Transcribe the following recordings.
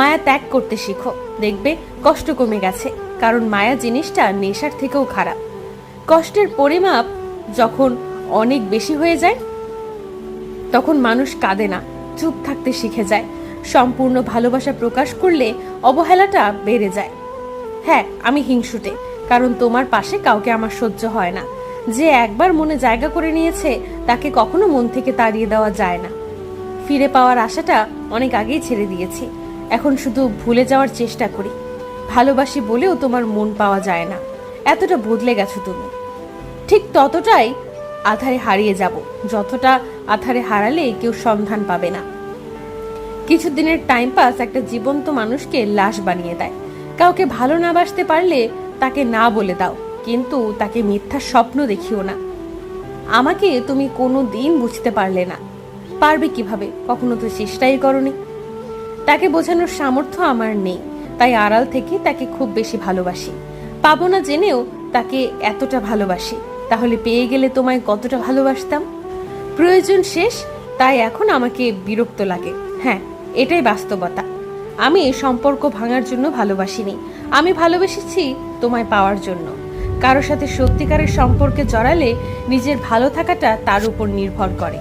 মায়া ত্যাগ করতে শিখো। দেখবে কষ্ট কমে গেছে, কারণ মায়া জিনিসটা নেশার থেকেও খারাপ। কষ্টের পরিমাপ যখন অনেক বেশি হয়ে যায়, তখন মানুষ কাঁদে না, চুপ থাকতে শিখে যায়। সম্পূর্ণ ভালোবাসা প্রকাশ করলে অবহেলাটা বেড়ে যায়। হ্যাঁ আমি হিংসুটে, কারণ তোমার পাশে কাউকে আমার সহ্য হয় না। যে একবার মনে জায়গা করে নিয়েছে, তাকে কখনো মন থেকে তাড়িয়ে দেওয়া যায় না। ফিরে পাওয়ার আশাটা অনেক আগেই ছেড়ে দিয়েছি। এখন শুধু ভুলে যাওয়ার চেষ্টা করি। ভালোবাসি বলেও তোমার মন পাওয়া যায় না। এতটা বদলে গেছো তুমি। ঠিক ততটাই আধারে হারিয়ে যাব। যতটা আধারে হারালে কেউ সন্ধান পাবে না। কিছুদিনের টাইম পাস একটা জীবন্ত মানুষকে লাশ বানিয়ে দেয়। কাউকে ভালো না বাসতে পারলে তাকে না বলে দাও। কিন্তু তাকে মিথ্যা স্বপ্ন দেখিও না। আমাকে তুমি কোনো দিন বুঝতে পারলে না। পারবে কীভাবে? কখনো তো চেষ্টাই করনি। তাকে বোঝানোর সামর্থ্য আমার নেই, তাই আড়াল থেকে তাকে খুব বেশি ভালোবাসি। পাবো না জেনেও তাকে এতটা ভালোবাসি, তাহলে পেয়ে গেলে তোমায় কতটা ভালোবাসতাম? প্রয়োজন শেষ, তাই এখন আমাকে বিরক্ত লাগে। হ্যাঁ এটাই বাস্তবতা। আমি সম্পর্ক ভাঙার জন্য ভালোবাসিনি, আমি ভালোবেসেছি তোমায় পাওয়ার জন্য। কারোর সাথে সত্যিকারের সম্পর্কে জড়ালে নিজের ভালো থাকাটা তার উপর নির্ভর করে।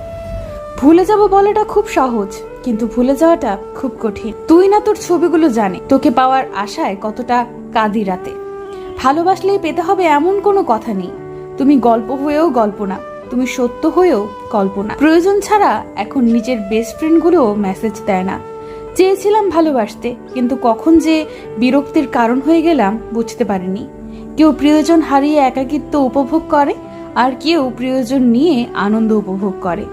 ভুলে যাব বলাটা খুব সহজ। কিন্তু ভুলে যাওয়াটা খুব কঠিন। তুই না তোর ছবিগুলো জানে, তোকে পাওয়ার আশায় কতটা কাঁদি রাতে। ভালোবাসলেই পেতে হবে এমন কোনো কথা নেই। তুমি গল্প হয়েও গল্প না, তুমি সত্য হয়েও কল্পনা প্রয়োজন ছাড়া এখন নিজের বেস্ট ফ্রেন্ডগুলো মেসেজ দেয় না। চেয়েছিলাম ভালোবাসতে, কিন্তু কখন যে বিরক্তির কারণ হয়ে গেলাম বুঝতে পারিনি। কেউ প্রিয়জন হারিয়ে একাকিত্ব উপভোগ করে, আর কেউ প্রিয়জন নিয়ে আনন্দ উপভোগ করে।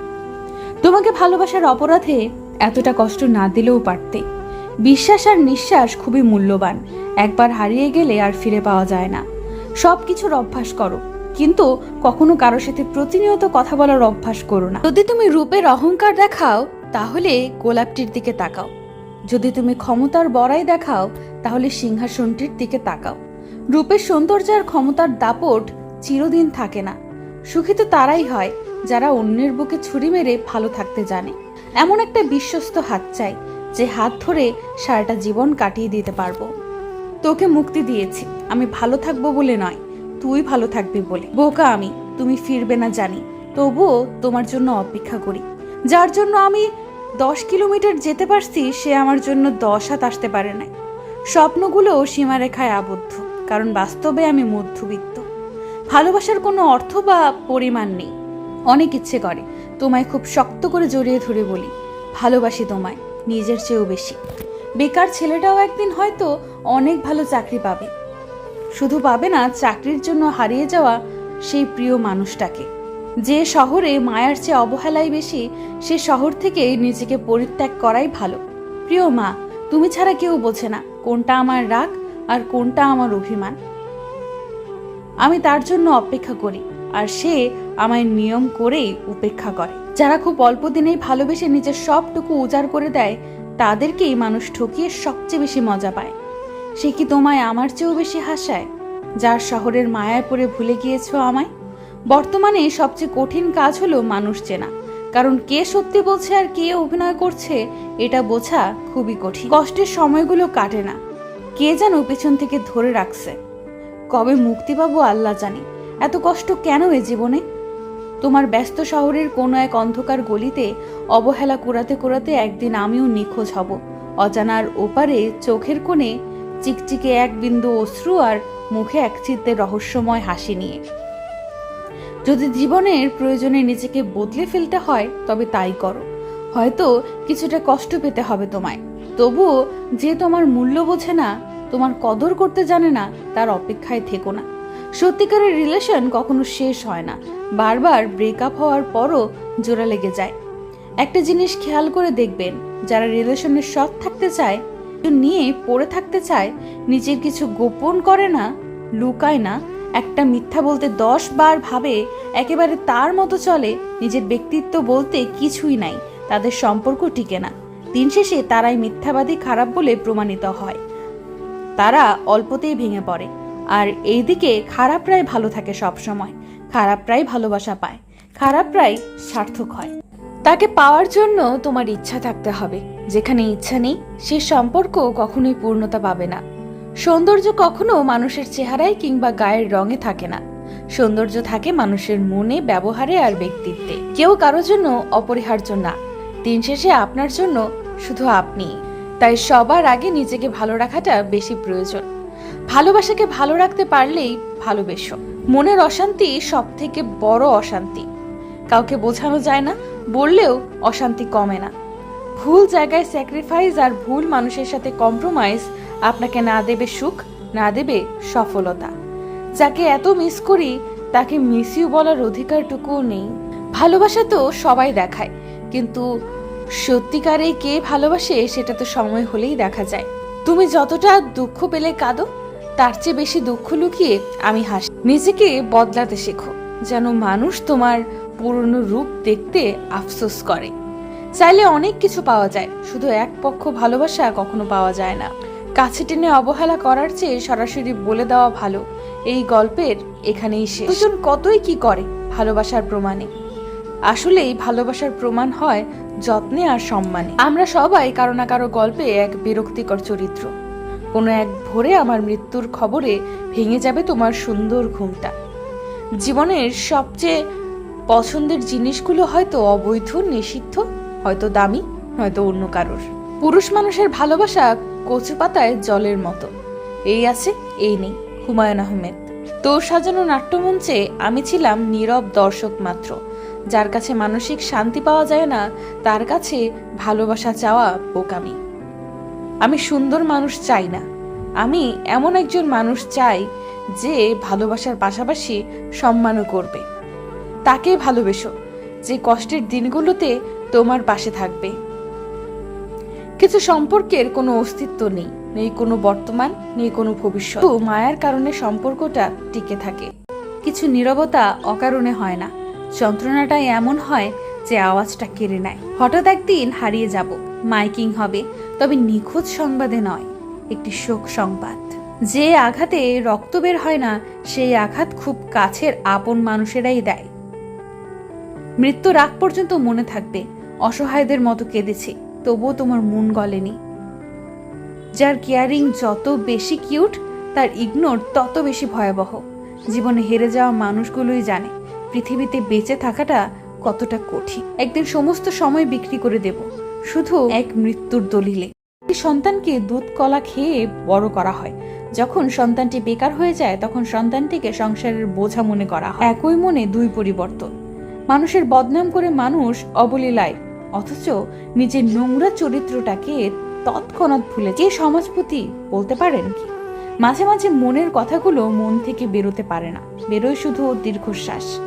তোমাকে ভালোবাসার অপরাধে এতটা কষ্ট না দিলেও পারতে। বিশ্বাস আর নিঃশ্বাস খুবই মূল্যবান। একবার হারিয়ে গেলে আর ফিরে পাওয়া যায় না। সব কিছুর অভ্যাস করো। কিন্তু কখনো কারোর সাথে প্রতিনিয়ত কথা বলার অভ্যাস করো না। যদি তুমি রূপের অহংকার দেখাও, তাহলে গোলাপটির দিকে তাকাও। যদি তুমি ক্ষমতার বড়াই দেখাও, তাহলে সিংহাসনটির দিকে তাকাও। রূপের সৌন্দর্য আর ক্ষমতার দাপট চিরদিন থাকে না। সুখী তো তারাই হয়, যারা অন্যের বুকে ছুরি মেরে ভালো থাকতে জানে। এমন একটা বিশ্বস্ত হাত চাই যে হাত ধরে সারাটা জীবন কাটিয়ে দিতে পারব। তোকে মুক্তি দিয়েছি। আমি ভালো থাকব বলে নয়, তুই ভালো থাকবি বলে। বোকা আমি, তুমি ফিরবে না জানি। তবুও তোমার জন্য অপেক্ষা করি। যার জন্য আমি দশ কিলোমিটার যেতে পারছি, সে আমার জন্য দশ হাত আসতে পারে নাই। স্বপ্নগুলো সীমারেখায় আবদ্ধ, কারণ বাস্তবে আমি মধ্যবিত্ত। ভালোবাসার কোনো অর্থ বা পরিমাণ নেই। অনেক ইচ্ছে করে তোমায় খুব শক্ত করে জড়িয়ে ধরে বলি, ভালোবাসি তোমায়, নিজের চেয়েও বেশি। বেকার ছেলেটাও একদিন হয়তো অনেক ভালো চাকরি পাবে। শুধু পাবে না, চাকরির জন্য হারিয়ে যাওয়া সেই প্রিয় মানুষটাকে। যে শহরে মায়ার চেয়ে অবহেলাই বেশি, সে শহর থেকে নিজেকে পরিত্যাগ করাই ভালো। প্রিয় মা, তুমি ছাড়া কেউ বোঝে না, কোনটা আমার রাগ আর কোনটা আমার অভিমান। আমি তার জন্য অপেক্ষা করি। আর সে আমায় নিয়ম করেই উপেক্ষা করে। যারা খুব অল্প দিনেই ভালোবেসে নিজের সবটুকু উজাড় করে দেয়, তাদেরকেই মানুষ ঠকিয়ে সবচেয়ে বেশি মজা পায়। সে কি তোমায় আমার চেয়েও বেশি হাসায়, যার শহরের মায়ায় পড়ে ভুলে গিয়েছ আমায়? বর্তমানে সবচেয়ে কঠিন কাজ হলো মানুষ চেনা, কারণ কে সত্যি বলছে আর কে অভিনয় করছে, এটা বোঝা খুবই কঠিন। কষ্টের সময়গুলো কাটে না, কে যেন পেছন থেকে ধরে রাখছে। কবে মুক্তি পাবো আল্লাহ জানি এত কষ্ট কেন এ জীবনে? তোমার ব্যস্ত শহরের কোনো এক অন্ধকার গলিতে অবহেলা কুড়াতে কুড়াতে একদিন আমিও নিখোঁজ হব। অজানার ওপারে চোখের কোণে চিকচিকে এক বিন্দু অশ্রু আর মুখে এক চিত্তে রহস্যময় হাসি নিয়ে। যদি জীবনের প্রয়োজনে নিজেকে বদলে ফেলতে হয়, তবে তাই করো। হয়তো কিছুটা কষ্ট পেতে হবে তোমায়। তবুও যে তোমার মূল্য বোঝে না, তোমার কদর করতে জানে না, তার অপেক্ষায় থেকো না। সত্যিকারের রিলেশন কখনো শেষ হয় না। বারবার ব্রেকআপ হওয়ার পরও জোড়া লেগে যায়। একটা জিনিস খেয়াল করে দেখবেন, যারা রিলেশনে সৎ থাকতে চায় নিয়ে পড়ে থাকতে চায়, নিজের কিছু গোপন করে না, লুকায় না, একটা মিথ্যা বলতে দশ বার ভাবে, একেবারে তার মতো চলে, নিজের ব্যক্তিত্ব বলতে কিছুই নাই, তাদের সম্পর্ক টিকে না। দিন শেষে তারাই মিথ্যাবাদী খারাপ বলে প্রমাণিত হয়। তারা অল্পতেই ভেঙে পড়ে। আর এইদিকে খারাপরাই ভালো থাকে সব সময় খারাপরাই ভালোবাসা পায়। খারাপরাই সার্থক হয়। তাকে পাওয়ার জন্য তোমার ইচ্ছা থাকতে হবে। যেখানে ইচ্ছা নেই, সে সম্পর্ক কখনোই পূর্ণতা পাবে না। সৌন্দর্য কখনো মানুষের চেহারায় কিংবা গায়ের রঙে থাকে না। সৌন্দর্য থাকে মানুষের মনে, ব্যবহারে আর ব্যক্তিত্বে। কেউ কারোর জন্য অপরিহার্য না। দিন শেষে আপনার জন্য শুধু আপনি তাই সবার আগে নিজেকে ভালো রাখাটা বেশি প্রয়োজন। ভালোবাসাকে ভালো রাখতে পারলেই ভালোবেসো। মনের অশান্তি সব থেকে বড় অশান্তি। কাউকে বোঝানো যায় না, বললেও অশান্তি কমে না। ভুল জায়গায় স্যাক্রিফাইস আর ভুল মানুষের সাথে কম্প্রোমাইজ আপনাকে না দেবে সুখ, না দেবে সফলতা। যাকে এত মিস করি, তাকে মিস ইউ বলার অধিকারটুকুও নেই। ভালোবাসা তো সবাই দেখায়, কিন্তু সত্যিকারে কে ভালোবাসে সেটা তো সময় হলেই দেখা যায়। তুমি যতটা দুঃখ পেলে কাঁদো তার চেয়ে বেশি দুঃখ লুকিয়ে আমি হাসি। নিজেকে বদলাতে শেখো, যেন মানুষ তোমার পুরনো রূপ দেখতে আফসোস করে। চাইলে অনেক কিছু পাওয়া যায়, শুধু এক পক্ষ ভালোবাসা কখনো পাওয়া যায় না। কাছে টেনে অবহেলা করার চেয়ে সরাসরি বলে দেওয়া ভালো। এই গল্পের এখানেই শেষ। দুজন কতই কি করে ভালোবাসার প্রমাণে? আসলেই ভালোবাসার প্রমাণ হয় যত্নে আর সম্মানে। আমরা সবাই কারও না কারও গল্পে এক বিরক্তিকর চরিত্র। কোনো এক ভোরে আমার মৃত্যুর খবরে ভেঙে যাবে তোমার সুন্দর ঘুমটা। জীবনের সবচেয়ে পছন্দের জিনিসগুলো হয়তো অবৈধ, নিষিদ্ধ, হয়তো দামি, হয়তো অন্য কারোর। পুরুষ মানুষের ভালোবাসা কচু পাতায় জলের মতো। এই আছে, এই নেই, হুমায়ুন আহমেদ। তো সাজানো নাট্যমঞ্চে আমি ছিলাম নীরব দর্শক মাত্র। যার কাছে মানসিক শান্তি পাওয়া যায় না, তার কাছে ভালোবাসা চাওয়া বোকামি। আমি সুন্দর মানুষ চাই না। আমি এমন একজন মানুষ চাই যে ভালোবাসার পাশাপাশি সম্মানও করবে। তাকে ভালোবেসো, যে কষ্টের দিনগুলোতে তোমার পাশে থাকবে। কিছু সম্পর্কের কোনো অস্তিত্ব নেই নেই কোনো বর্তমান, নেই কোনো ভবিষ্যৎ। মায়ার কারণে সম্পর্কটা টিকে থাকে। কিছু নীরবতা অকারণে হয় না। যন্ত্রণাটা এমন হয় যে আওয়াজটা কেড়ে নেয়। হঠাৎ একদিন হারিয়ে যাব। মাইকিং হবে, তবে নিখোঁজ সংবাদে নয়, একটি শোক সংবাদ। যে আঘাতে রক্ত বের হয় না, সেই আঘাত খুব কাছের আপন মানুষেরাই দেয়। মৃত্যুর আগ পর্যন্ত মনে থাকবে, অসহায়দের মতো কেঁদেছি, তবুও তোমার মন গলেনি। যার কেয়ারিং যত বেশি কিউট, তার ইগনোর তত বেশি ভয়াবহ। জীবনে হেরে যাওয়া মানুষগুলোই জানে, পৃথিবীতে বেঁচে থাকাটা কতটা কঠিন। একদিন সমস্ত সময় বিক্রি করে দেব। শুধু এক মৃত্যুর দলিলে। সন্তানকে দুধ কলা খেয়ে বড় করা হয়। যখন সন্তানটি বেকার হয়ে যায়, তখন সন্তানটিকে সংসারের বোঝা মনে করা হয়। একই মনে দুই পরিবর্তন। মানুষের বদনাম করে মানুষ অবলীলায়, অথচ নিজের নোংরা চরিত্রটাকে তৎক্ষণাৎ ভুলে যে সমাজপতি বলতে পারেন কি? মাঝে মাঝে মনের কথাগুলো মন থেকে বেরোতে পারে না। বেরোয় শুধু দীর্ঘশ্বাস।